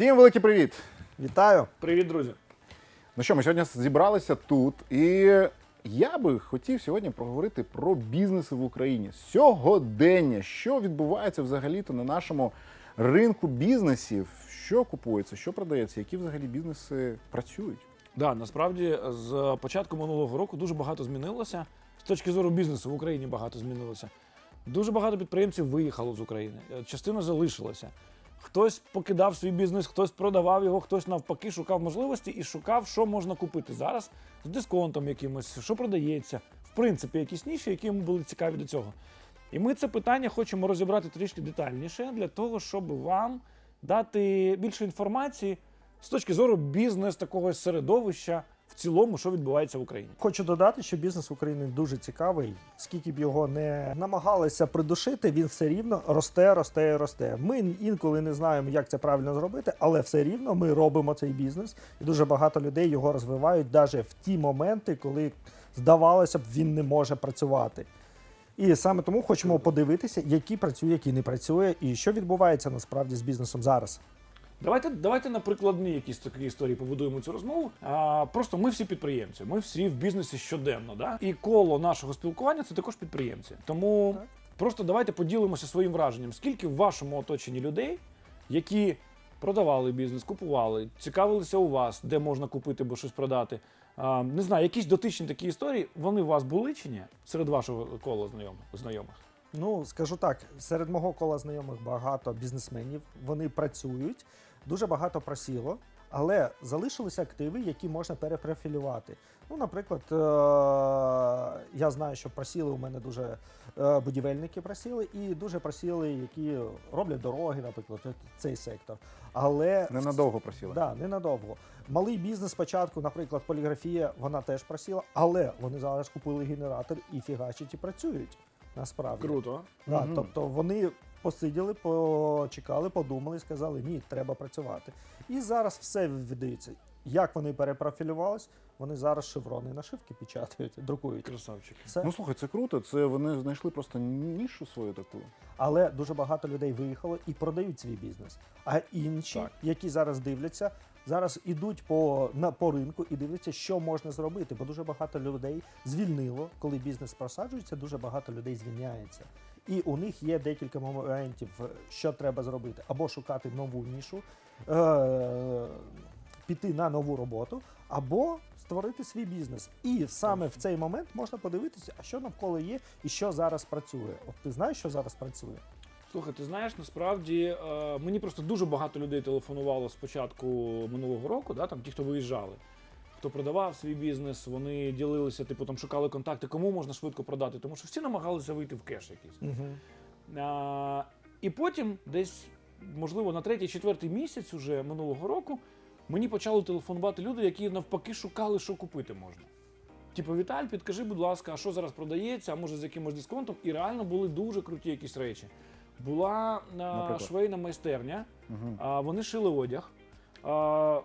Всім великий привіт! Вітаю! Привіт, друзі. Ну що, ми сьогодні зібралися тут, і я би хотів сьогодні проговорити про бізнеси в Україні. Сьогодення, що відбувається взагалі-то на нашому ринку бізнесів, що купується, що продається, які взагалі бізнеси працюють. Да, насправді з початку минулого року дуже багато змінилося. З точки зору бізнесу в Україні багато змінилося. Дуже багато підприємців виїхало з України. Е, Частина залишилася. Хтось покидав свій бізнес, хтось продавав його, хтось навпаки шукав можливості і шукав, що можна купити зараз з дисконтом якимось, що продається. В принципі, якісь ніші, які йому були цікаві до цього. І ми це питання хочемо розібрати трішки детальніше для того, щоб вам дати більше інформації з точки зору бізнес такого середовища в цілому, що відбувається в Україні. Хочу додати, що бізнес в Україні дуже цікавий. Скільки б його не намагалися придушити, він все рівно росте, росте росте. Ми інколи не знаємо, як це правильно зробити, але все рівно ми робимо цей бізнес, і дуже багато людей його розвивають навіть в ті моменти, коли здавалося б, він не може працювати. І саме тому хочемо подивитися, який працює, який не працює, і що відбувається насправді з бізнесом зараз. Давайте, давайте на прикладні якісь такі історії побудуємо цю розмову. А, просто ми всі підприємці, ми всі в бізнесі щоденно. Да? І коло нашого спілкування це також підприємці. Тому Так. просто давайте поділимося своїм враженням. Скільки в вашому оточенні людей, які продавали бізнес, купували, цікавилися у вас, де можна купити або щось продати. А, не знаю, якісь дотичні такі історії, вони у вас були чи ні? Серед вашого кола знайомих знайомих. Ну, скажу так, серед мого кола знайомих багато бізнесменів, вони працюють, дуже багато просіло, але залишилися активи, які можна перепрофілювати. Ну, наприклад, е- я знаю, що просіли у мене дуже е, будівельники просіли, і дуже просіли, які роблять дороги, наприклад, цей сектор. Але Ненадовго просіли. Да, ненадовго. Малий бізнес спочатку, наприклад, поліграфія, вона теж просіла, але вони зараз купили генератор і фігачать і працюють. Насправді. Круто. Да, Мгм. Тобто вони посиділи, почекали, подумали, сказали, ні, треба працювати. І зараз все віддається. Як вони перепрофілювались, вони зараз шеврони нашивки печатають, друкують. Красавчики. Все. Ну слухай, це круто. Це вони знайшли просто нішу свою таку. Але дуже багато людей виїхало і продають свій бізнес. А інші, Так. які зараз дивляться, зараз ідуть по, на, по ринку і дивляться, що можна зробити. Бо дуже багато людей звільнило, коли бізнес просаджується, дуже багато людей звільняється. І у них є декілька моментів, що треба зробити: або шукати нову нішу, е- піти на нову роботу, або створити свій бізнес. І саме в цей момент можна подивитися, а що навколо є і що зараз працює. От ти знаєш, що зараз працює? Слухай, ти знаєш, насправді е, мені просто дуже багато людей телефонувало з початку минулого року, да, там ті, хто виїжджали. Хто продавав свій бізнес, вони ділилися, типу там шукали контакти, кому можна швидко продати, тому що всі намагалися вийти в кеш якийсь. Угу. А, і потім, десь, можливо, на третій, четвертий місяць уже минулого року, мені почали телефонувати люди, які навпаки шукали, що купити можна. Типу, Віталь, підкажи, будь ласка, а що зараз продається, а може з якимось дисконтом. І реально були дуже круті якісь речі. Була а, швейна майстерня, Угу. а, вони шили одяг.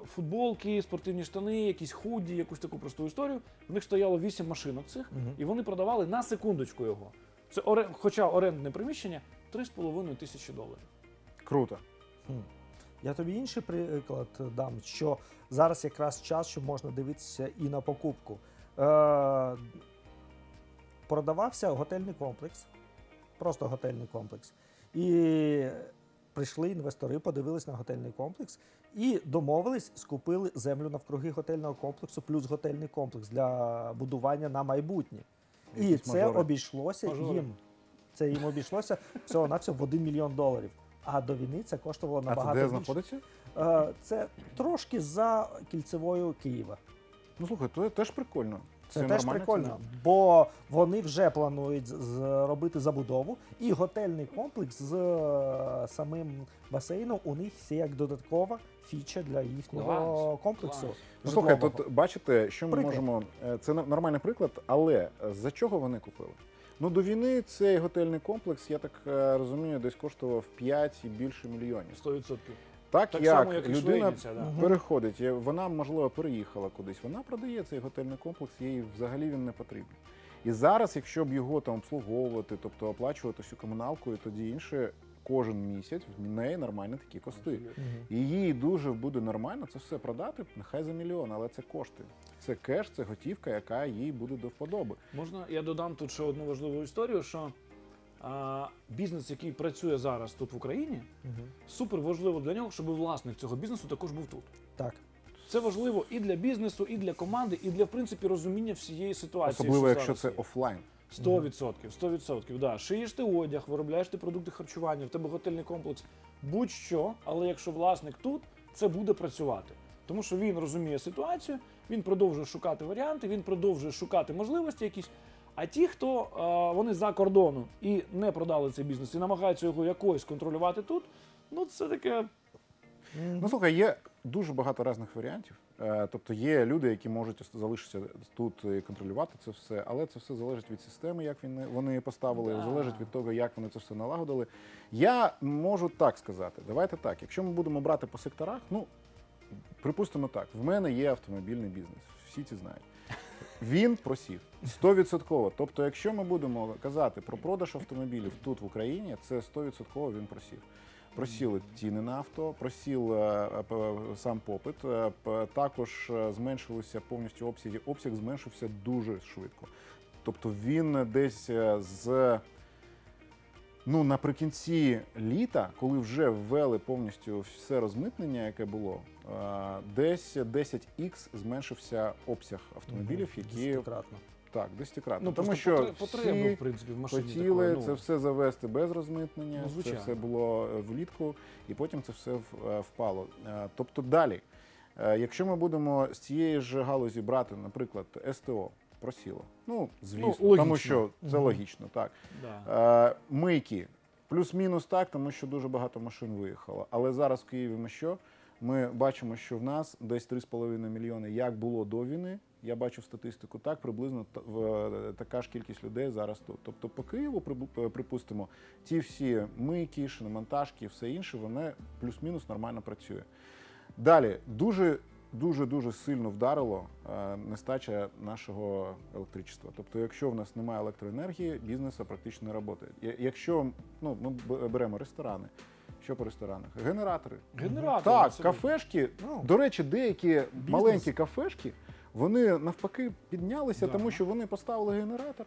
Футболки, спортивні штани, якісь худі, якусь таку просту історію. В них стояло 8 машинок цих, Мгм. і вони продавали на секундочку його. Це оре... хоча орендне приміщення 3,5 тисячі доларів. Круто. Я тобі інший приклад дам, що зараз якраз час, що можна дивитися і на покупку. Е, продавався готельний комплекс, просто готельний комплекс. І прийшли інвестори, подивились на готельний комплекс і домовились, скупили землю навкруги готельного комплексу, плюс готельний комплекс для будування на майбутнє. І Якісь це мажори. обійшлося Мажори. їм. Це їм обійшлося всього на всього в 1 мільйон доларів. А до війни це коштувало А набагато це де більше. знаходиться? Е, Це трошки за кільцевою Києва. Ну слухай, то теж прикольно. Це, теж прикольно, ціна. бо вони вже планують зробити забудову, і готельний комплекс з е, самим басейном у них це як додаткова фіча для їхнього Клас, комплексу. клас. Ну, слухай, тут бачите, що ми Приклад. можемо. е, Це нормальний приклад, але е, за чого вони купили? Ну, до війни цей готельний комплекс, я так розумію, десь коштував 5 і більше мільйонів. 100%. Так, Так як, само, як людина швейниця, да. Переходить, вона, можливо, переїхала кудись, вона продає цей готельний комплекс, їй взагалі він не потрібен. І зараз, якщо б його там обслуговувати, тобто оплачувати всю комуналку і тоді інше, кожен місяць в неї нормальні такі кости. І їй дуже буде нормально це все продати, нехай за мільйон, але це кошти. Це кеш, це готівка, яка їй буде до вподоби. Можна я додам тут ще одну важливу історію, що а, бізнес, який працює зараз тут в Україні, Мгм. супер важливо для нього, щоб власник цього бізнесу також був тут. Так. Це важливо і для бізнесу, і для команди, і для в принципі розуміння всієї ситуації. Особливо, якщо це є. офлайн. 100%, 100%, да. Шиєш ти одяг, виробляєш ти продукти харчування, в тебе готельний комплекс, будь-що, але якщо власник тут, це буде працювати. Тому що він розуміє ситуацію, він продовжує шукати варіанти, він продовжує шукати можливості якісь. А ті, хто е, вони за кордоном і не продали цей бізнес і намагаються його якось контролювати тут, ну це таке. Ну слухай, є дуже багато різних варіантів. Е, Тобто є люди, які можуть залишитися тут і контролювати це все, але це все залежить від системи, як він- вони поставили, Да. залежить від того, як вони це все налагодили. Я можу так сказати. Давайте так. Якщо ми будемо брати по секторах, ну припустимо так, в мене є автомобільний бізнес, всі ці знають. Він просів 100%. Тобто, якщо ми будемо казати про продаж автомобілів тут в Україні, це 100% він просів. Просіли ціни на авто, просів е, сам попит. е, Також е, зменшилися повністю обсяги. Обсяг зменшився дуже швидко. Тобто він десь з ну наприкінці літа, коли вже ввели повністю все розмитнення, яке було, е, десь 10х зменшився обсяг автомобілів, які Десятикратно. так, десятикратно. Ну, Тому що всі в принципі, в машині хотіли такої, ну. це все завести без розмитнення. Ну, це все було е, влітку, і потім це все е, впало. Тобто далі, якщо ми будемо з цієї ж галузі брати, наприклад, СТО. Просіло. Ну, звісно, логічно. тому що це логічно, так. Да. Е, мийки. Плюс-мінус так, тому що дуже багато машин виїхало. Але зараз в Києві ми що? Ми бачимо, що в нас десь 3,5 мільйони, як було до війни. Я бачу статистику, так приблизно в- така ж кількість людей зараз тут. Тобто по Києву, е, припустимо, ті всі мийки, шиномонтажки, все інше, воно плюс-мінус нормально працює. Далі дуже дуже дуже сильно вдарило е, нестача нашого електричества. Тобто, якщо в нас немає електроенергії, бізнес практично не працює. Якщо ну ми беремо ресторани, що по ресторанах? Генератори. Генератор. Так, кафешки. Ну, До речі, деякі маленькі кафешки вони навпаки піднялися, Да. тому що вони поставили генератор.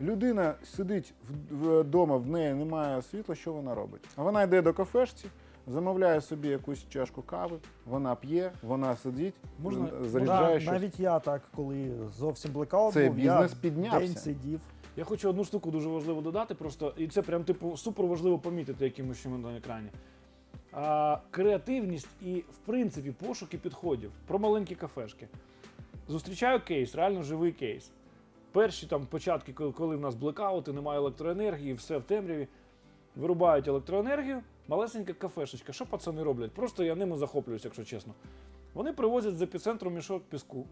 Людина сидить вдома, в неї немає світла. Що вона робить? А вона йде до кафешці, замовляє собі якусь чашку кави, вона п'є, вона сидить, Можна- Да, заряджає щось. навіть я так, коли зовсім блекаут Цей був, бізнес я піднявся. день сидів. Я хочу одну штуку дуже важливо додати, просто і це прям типу супер важливо помітити якимось чином на екрані. А, креативність і, в принципі, пошуки підходів про маленькі кафешки. Зустрічаю кейс, реально живий кейс. Перші там початки, коли, коли в нас блекаути, немає електроенергії, все в темряві. Вирубають електроенергію, малесенька кафешечка. Що пацани роблять? Просто я ними захоплююсь, якщо чесно. Вони привозять з епіцентру мішок піску,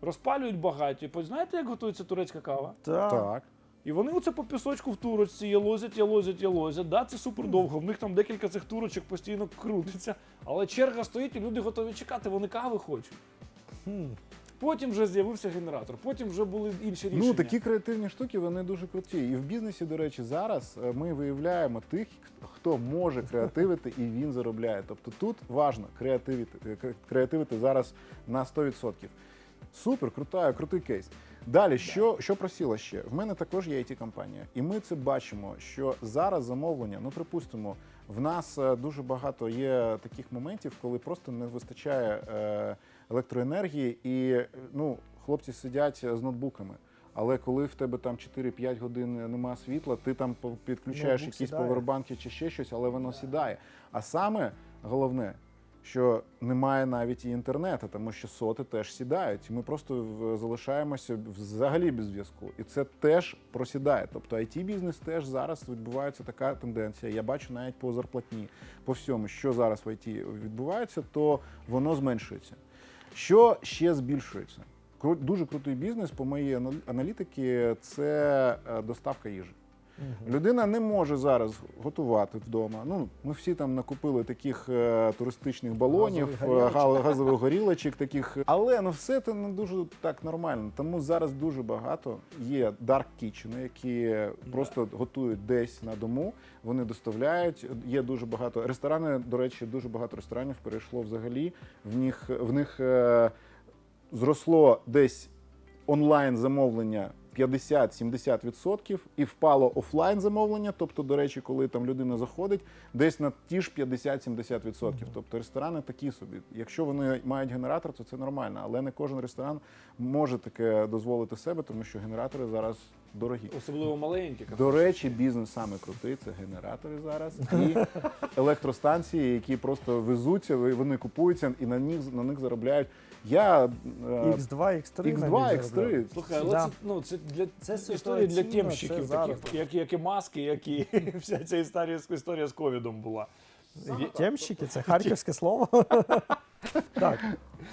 розпалюють багаття. Знаєте, як готується турецька кава? Та, Так. І вони оце по пісочку в турочці ялозять, ялозять, ялозять. Да, це супер довго. В них там декілька цих турочок постійно крутиться. Але черга стоїть, і люди готові чекати, вони кави хочуть. Потім вже з'явився генератор, потім вже були інші рішення. Ну такі креативні штуки вони дуже круті. І в бізнесі, до речі, зараз е, ми виявляємо тих, хто може креативити і він заробляє. Тобто тут важливо креативити, е, креативити зараз на 100%. Супер, крута, крутий кейс. Далі, що, що просіло ще? В мене також є it компанія і ми це бачимо, що зараз замовлення, ну припустимо, в нас е, дуже багато є таких моментів, коли просто не вистачає е, електроенергії, і ну, хлопці сидять з ноутбуками. Але коли в тебе там 4-5 годин нема світла, ти там підключаєш Ноутбук якісь сідає. повербанки чи ще щось, але воно сідає. А саме головне, що немає навіть і інтернету, тому що соти теж сідають. Ми просто залишаємося взагалі без зв'язку. І це теж просідає. Тобто it бізнес теж зараз відбувається така тенденція. Я бачу навіть по зарплатні, по всьому, що зараз в IT відбувається, то воно зменшується. Що ще збільшується? Дуже крутий бізнес, по моїй анал- аналітиці, це е, доставка їжі. Людина не може зараз готувати вдома. Ну, ми всі там накупили таких е, туристичних балонів, Газових горілочок. е, га- газових горілочок таких. Але ну все це не дуже так нормально. Тому зараз дуже багато є dark kitchen, які просто готують десь на дому. Вони доставляють. Є дуже багато ресторани. До речі, дуже багато ресторанів перейшло взагалі. В них в них е, зросло десь онлайн замовлення 50-70% і впало офлайн замовлення. Тобто, до речі, коли там людина заходить, десь на ті ж 50-70%. Тобто ресторани такі собі. Якщо вони мають генератор, то це нормально. Але не кожен ресторан може таке дозволити себе, тому що генератори зараз дорогі. Особливо маленькі. До речі, бізнес саме крутий це генератори зараз і електростанції, які просто везуться, вони купуються і на них на них заробляють. Я е, X2, X3. X2, X3. Слухай, але Да. це, ну, це для Це історії для темщиків, таких, як, як і маски, як і вся ця історія, з- історія з ковідом була. Темщики це харківське слово. так.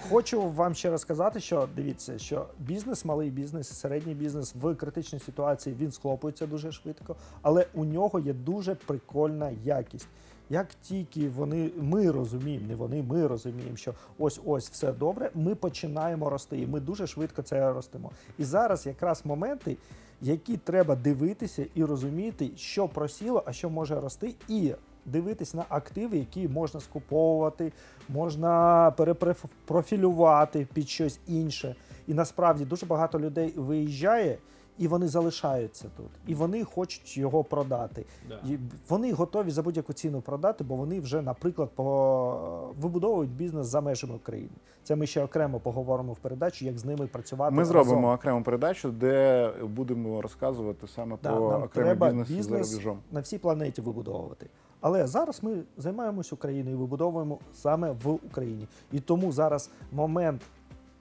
Хочу вам ще розказати, що дивіться, що бізнес, малий бізнес, середній бізнес в критичній ситуації він схлопується дуже швидко, але у нього є дуже прикольна якість. Як тільки вони, ми розуміємо, не вони, ми розуміємо, що ось ось все добре, ми починаємо рости, і ми дуже швидко це ростемо. І зараз якраз моменти, які треба дивитися і розуміти, що просіло, а що може рости, і дивитись на активи, які можна скуповувати, можна перепрофілювати під щось інше. І насправді дуже багато людей виїжджає. І вони залишаються тут, і вони хочуть його продати. Да. І вони готові за будь-яку ціну продати, бо вони вже, наприклад, по... вибудовують бізнес за межами України. Це ми ще окремо поговоримо в передачі, як з ними працювати. Ми разом. зробимо окрему передачу, де будемо розказувати саме Да, про нам окремий треба бізнес, за рубежом. на всій планеті вибудовувати. Але зараз ми займаємось Україною, і вибудовуємо саме в Україні. І тому зараз момент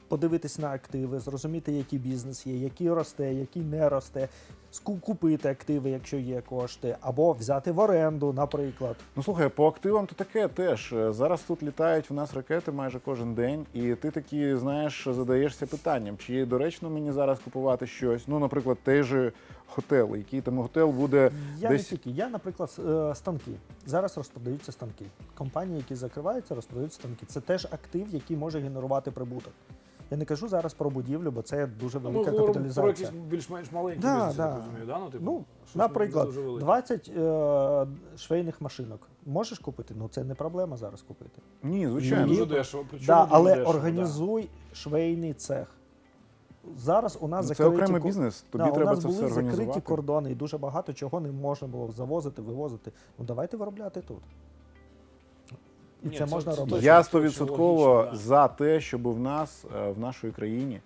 подивитись на активи, зрозуміти, який бізнес є, який росте, який не росте, купити активи, якщо є кошти, або взяти в оренду, наприклад. Ну слухай, по активам то таке теж. Зараз тут літають в нас ракети майже кожен день, і ти такі, знаєш, задаєшся питанням, чи доречно мені зараз купувати щось. Ну, наприклад, той же готел, який там готел буде Я десь. не тільки. Я, наприклад, е, станки. Зараз розпродаються станки. Компанії, які закриваються, розпродають станки. Це теж актив, який може генерувати прибуток. Я не кажу зараз про будівлю, бо це дуже Ну, Ми велика про капіталізація. якісь більш-менш маленькі Да, бізнеси, да. я розумію, да? Ну, типу, Ну, Наприклад, дуже велике. 20 е, швейних машинок. Можеш купити? Ну це не проблема зараз купити. Ні, звичайно. Дуже дешево. Да, але дешево, да. організуй швейний цех. Зараз у нас Ну, Це закриті окремий ко- бізнес. Тобі да, у треба нас це були все закриті кордони, і дуже багато чого не можна було завозити, вивозити. Ну давайте виробляти тут. І Ні, це, це- можна це робити. Я стовідсотково да. за те, щоб в нас е, в нашій країні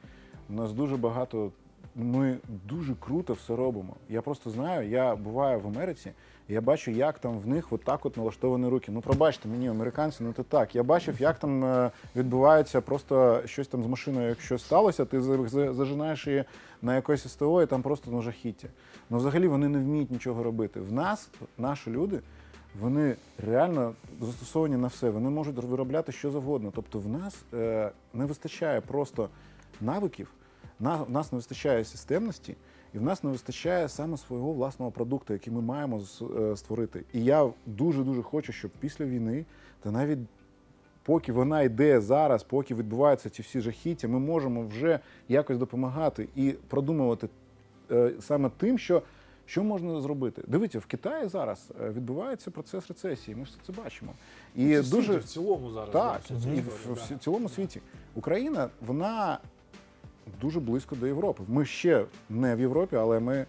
у нас дуже багато. Ми дуже круто все робимо. Я просто знаю, я буваю в Америці, я бачу, як там в них от так от налаштовані руки. Ну пробачте мені, американці, ну це так. Я бачив, як там е, відбувається просто щось там з машиною, якщо сталося, ти за- за- зажинаєш її на якось СТО, і там просто ну жахіття. Ну взагалі вони не вміють нічого робити. В нас наші люди. Вони реально застосовані на все. Вони можуть виробляти що завгодно. Тобто, в нас е, не вистачає просто навиків, на, в нас не вистачає системності, і в нас не вистачає саме свого власного продукту, який ми маємо е, створити. І я дуже дуже хочу, щоб після війни, та навіть поки вона йде зараз, поки відбуваються ці всі жахіття, ми можемо вже якось допомагати і продумувати е, саме тим, що. Що можна зробити? Дивіться, в Китаї зараз е, відбувається процес рецесії. Ми все це бачимо. І Це дуже в цілому зараз. так, і в, в цілому світі Україна вона дуже близько до Європи. Ми ще не в Європі, але ми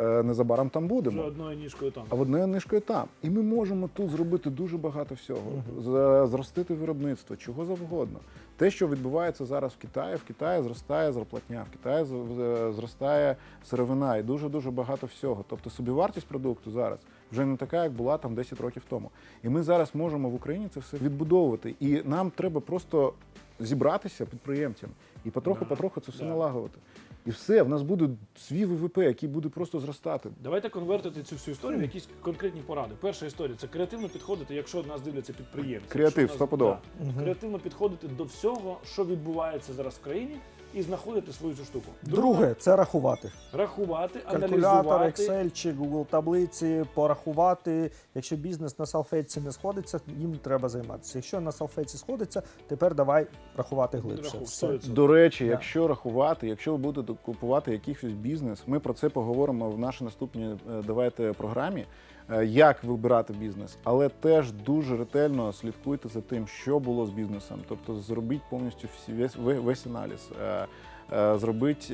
е, незабаром там Вже будемо. одною ніжкою там. А одною нишкою там. І ми можемо тут зробити дуже багато всього. З- Зростити виробництво, чого завгодно. Те, що відбувається зараз в Китаї, в Китаї зростає зарплатня, в Китаї з- з- зростає сировина і дуже-дуже багато всього. Тобто собівартість продукту зараз вже не така, як була там 10 років тому. І ми зараз можемо в Україні це все відбудовувати. І нам треба просто зібратися підприємцям і потроху-потроху це все Да. налагодити. І все, в нас буде свій ВВП, який буде просто зростати. Давайте конвертити цю всю історію в якісь конкретні поради. Перша історія це креативно підходити, якщо нас дивляться підприємці. Креатив, стопудово. да, Креативно підходити до всього, що відбувається зараз в країні, і знаходити свою цю штуку. Друге це рахувати. рахувати, Калькулятор, аналізувати. Excel чи Google таблиці, порахувати. Якщо бізнес на салфетці не сходиться, їм треба займатися. Якщо на салфетці сходиться, тепер давай рахувати глибше. Рахуй, Все. 100%. До речі, Да. якщо рахувати, якщо ви будете купувати якийсь бізнес, ми про це поговоримо в нашій наступній е, давайте програмі. Е, Як вибирати бізнес, але теж дуже ретельно слідкуйте за тим, що було з бізнесом. Тобто зробіть повністю всі весь, ве- весь аналіз, е, е, зробіть,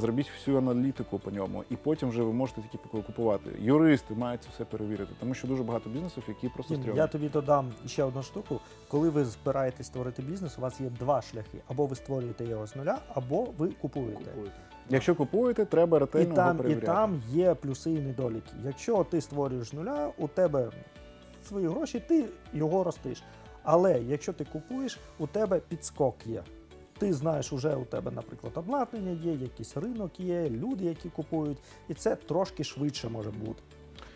зробіть всю аналітику по ньому, і потім вже ви можете тільки купувати. Юристи мають це все перевірити, тому що дуже багато бізнесів, які просто Дім, стрьомні. Я тобі додам ще одну штуку. Коли ви збираєтесь створити бізнес, у вас є два шляхи: або ви створюєте його з нуля, або ви купуєте. Купуєте. Якщо купуєте, треба І ретельно його там, і там є плюси і недоліки. Якщо ти створюєш з нуля, у тебе свої гроші, ти його ростиш. Але якщо ти купуєш, у тебе підскок є. Ти знаєш, уже у тебе, наприклад, обладнання є, якийсь ринок є, люди, які купують, і це трошки швидше може бути.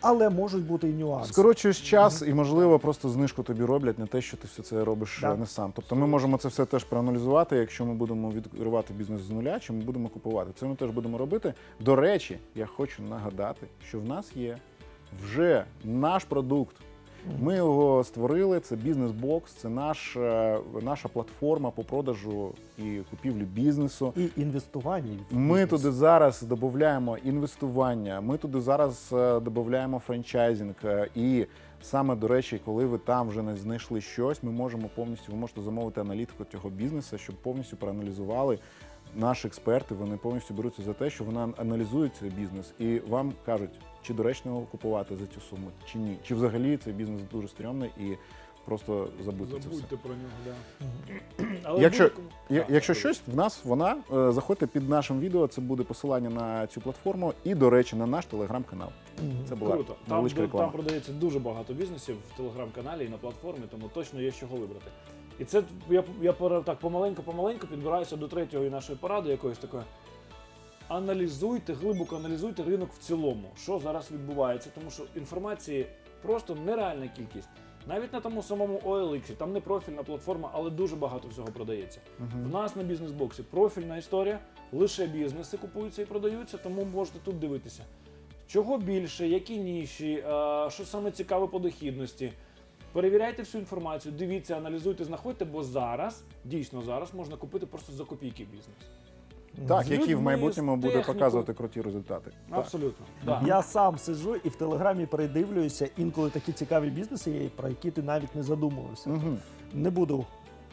Але можуть бути і нюанси. Скорочуєш час і, можливо, просто знижку тобі роблять на те, що ти все це робиш Да. не сам. Тобто ми можемо це все теж проаналізувати, якщо ми будемо відкривати бізнес з нуля, чи ми будемо купувати. Це ми теж будемо робити. До речі, я хочу нагадати, що в нас є вже наш продукт. Ми його створили. Це бізнес-бокс, це наш, е, наша платформа по продажу і купівлі бізнесу. І інвестування. Ми туди зараз додаємо інвестування, ми туди зараз додаємо франчайзинг. е, І саме до речі, коли ви там вже не знайшли щось, ми можемо повністю ви можете замовити аналітику цього бізнесу, щоб повністю проаналізували. Наші експерти вони повністю беруться за те, що вони аналізують цей бізнес і вам кажуть, чи доречно його купувати за цю суму, чи ні, чи взагалі цей бізнес дуже стрьомний і просто забудьте це все. Забудьте про нього, да. Але Якщо- Я- Якщо щось, в нас вона е, заходьте під нашим відео. Це буде посилання на цю платформу і, до речі, на наш телеграм-канал. Це була Круто. Там, де- реклама. там продається дуже багато бізнесів в телеграм-каналі і на платформі, тому точно є з чого вибрати. І це я, я так помаленьку-помаленьку підбираюся до третьої нашої поради, якоїсь такої. Аналізуйте, глибоко аналізуйте ринок в цілому, що зараз відбувається, тому що інформації просто нереальна кількість. Навіть на тому самому OLX, там не профільна платформа, але дуже багато всього продається. В нас на бізнес-боксі профільна історія, лише бізнеси купуються і продаються, тому можете тут дивитися. Чого більше, які ніші, е, що саме цікаве по дохідності. Перевіряйте всю інформацію, дивіться, аналізуйте, знаходьте, бо зараз, дійсно зараз, можна купити просто за копійки бізнес. Так, З які в людьми, майбутньому з буде технікою. показувати круті результати. Так. Абсолютно. Да. Я сам сиджу і в телеграмі передивлююся інколи такі цікаві бізнеси є, про які ти навіть не задумувався. Мгм. Не буду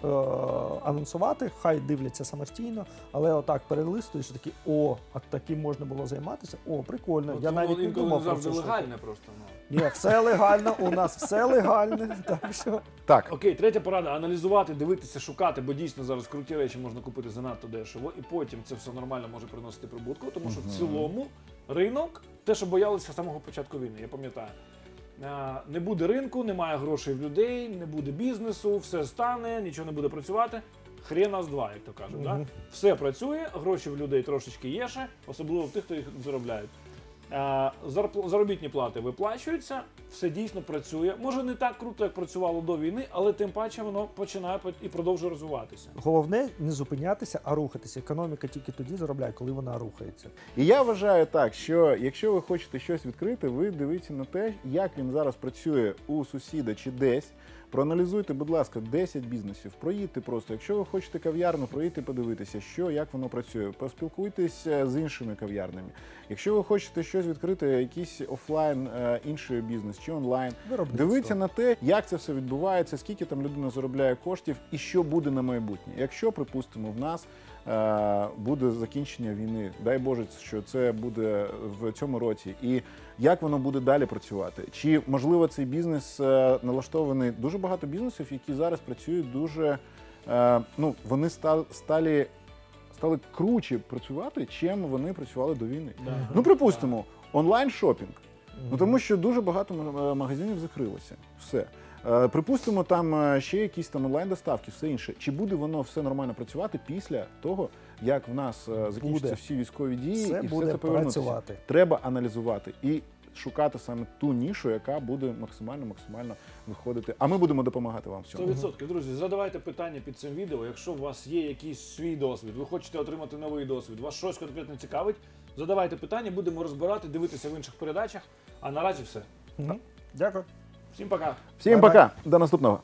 е- анонсувати, хай дивляться самостійно, але отак перелистуєш і такий, о, а таким можна було займатися. О, прикольно. От Я воно навіть не інколи думав про завжди це. що- легальне просто. Ну. Ні, все легально, у нас все легальне. Так що Так, Окей, третя порада аналізувати, дивитися, шукати, бо дійсно зараз круті речі можна купити занадто дешево, і потім це все нормально може приносити прибутку, тому що в цілому ринок, те, що боялися з самого початку війни, я пам'ятаю. Е, Не буде ринку, немає грошей в людей, не буде бізнесу, все стане, нічого не буде працювати. Хрена з два, як то кажуть. Да? Все працює, гроші в людей трошечки є ще, особливо в тих, хто їх заробляють. Е, Заробітні плати виплачуються, все дійсно працює. Може не так круто, як працювало до війни, але тим паче воно починає по- і продовжує розвиватися. головне не зупинятися, а рухатися. Економіка тільки тоді заробляє, коли вона рухається. і я вважаю так, що якщо ви хочете щось відкрити, ви дивіться на те, як він зараз працює у сусіда чи десь. Проаналізуйте, будь ласка, 10 бізнесів. Проїдьте просто. Якщо ви хочете кав'ярну, проїдьте подивитися, що як воно працює. Поспілкуйтесь з іншими кав'ярнями. Якщо ви хочете щось відкрити, якийсь офлайн е, інший бізнес чи онлайн. Дивіться на те, як це все відбувається, скільки там людина заробляє коштів і що буде на майбутнє. Якщо, припустимо, в нас е, буде закінчення війни, дай Боже, що це буде в цьому році, і як воно буде далі працювати? Чи можливо цей бізнес е, налаштований? Дуже багато бізнесів, які зараз працюють дуже е, ну вони стали, стали круче працювати, чим вони працювали до війни. Ну, припустимо, онлайн шопінг. Ну тому що дуже багато е, магазинів закрилося. Все. Е, Припустимо, там е, ще якісь там онлайн-доставки, все інше. Чи буде воно все нормально працювати після того, як в нас е, закінчаться Буде. всі військові дії Все і буде все це повернутися? працювати. Треба аналізувати. І шукати саме ту нішу, яка буде максимально максимально виходити. А ми будемо допомагати вам в цьому. 100%. Друзі, задавайте питання під цим відео. Якщо у вас є якийсь свій досвід, ви хочете отримати новий досвід, вас щось конкретно цікавить, задавайте питання, будемо розбирати, дивитися в інших передачах. А наразі все. Дякую. Всім пока! Всім Бай-бай. пока, до наступного.